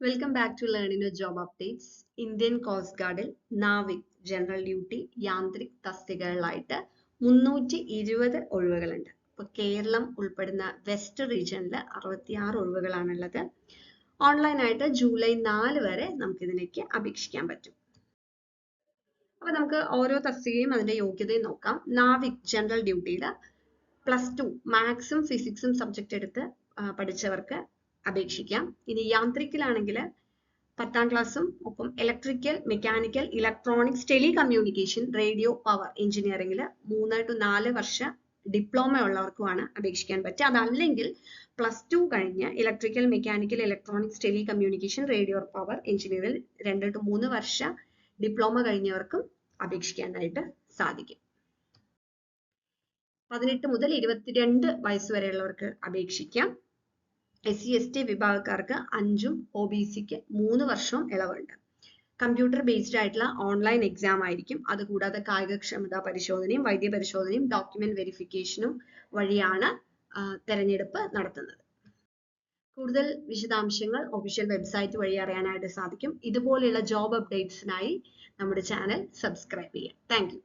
Welcome back to learning job updates Indian Coast ഗാർഡിൽ Navik general duty Yantrik തസ്തികകളിലായിട്ട് മുന്നൂറ്റി ഇരുപത് ഒഴിവുകളുണ്ട്. ഇപ്പൊ കേരളം ഉൾപ്പെടുന്ന വെസ്റ്റ് റീജിയനിൽ അറുപത്തിയാറ് ഒഴിവുകളാണുള്ളത്. ഓൺലൈനായിട്ട് ജൂലൈ നാല് വരെ നമുക്ക് ഇതിലേക്ക് അപേക്ഷിക്കാൻ പറ്റും. അപ്പൊ നമുക്ക് ഓരോ തസ്തികയും അതിന്റെ യോഗ്യതയും നോക്കാം. നാവിക് ജനറൽ ഡ്യൂട്ടിയിൽ പ്ലസ് ടു മാത്സും ഫിസിക്സും സബ്ജക്റ്റ് എടുത്ത് പഠിച്ചവർക്ക് അപേക്ഷിക്കാം. ഇനി യാന്ത്രിക്കിലാണെങ്കിൽ പത്താം ക്ലാസ്സും ഒപ്പം electrical mechanical electronics telecommunication radio power എഞ്ചിനീയറിംഗിൽ മൂന്ന് ടു നാല് വർഷ ഡിപ്ലോമ ഉള്ളവർക്കുമാണ് അപേക്ഷിക്കാൻ പറ്റുക. അതല്ലെങ്കിൽ പ്ലസ് ടു കഴിഞ്ഞ് electrical mechanical electronics telecommunication radio power engineering രണ്ട് ടു മൂന്ന് വർഷ ഡിപ്ലോമ കഴിഞ്ഞവർക്കും അപേക്ഷിക്കാനായിട്ട് സാധിക്കും. പതിനെട്ട് മുതൽ ഇരുപത്തിരണ്ട് വയസ്സ് വരെയുള്ളവർക്ക് അപേക്ഷിക്കാം. എസ് സി എസ് ടി വിഭാഗക്കാർക്ക് അഞ്ചും ഒ ബി സിക്ക് മൂന്ന് വർഷവും ഇളവുണ്ട്. കമ്പ്യൂട്ടർ ബേസ്ഡ് ആയിട്ടുള്ള ഓൺലൈൻ എക്സാം ആയിരിക്കും. അതുകൂടാതെ കായികക്ഷമതാ പരിശോധനയും വൈദ്യ പരിശോധനയും ഡോക്യുമെന്റ് വെരിഫിക്കേഷനും വഴിയാണ് തെരഞ്ഞെടുപ്പ് നടത്തുന്നത്. കൂടുതൽ വിശദാംശങ്ങൾ ഒഫീഷ്യൽ വെബ്സൈറ്റ് വഴി അറിയാനായിട്ട് സാധിക്കും. ഇതുപോലെയുള്ള ജോബ് അപ്ഡേറ്റ്സിനായി നമ്മുടെ ചാനൽ സബ്സ്ക്രൈബ് ചെയ്യാം. താങ്ക്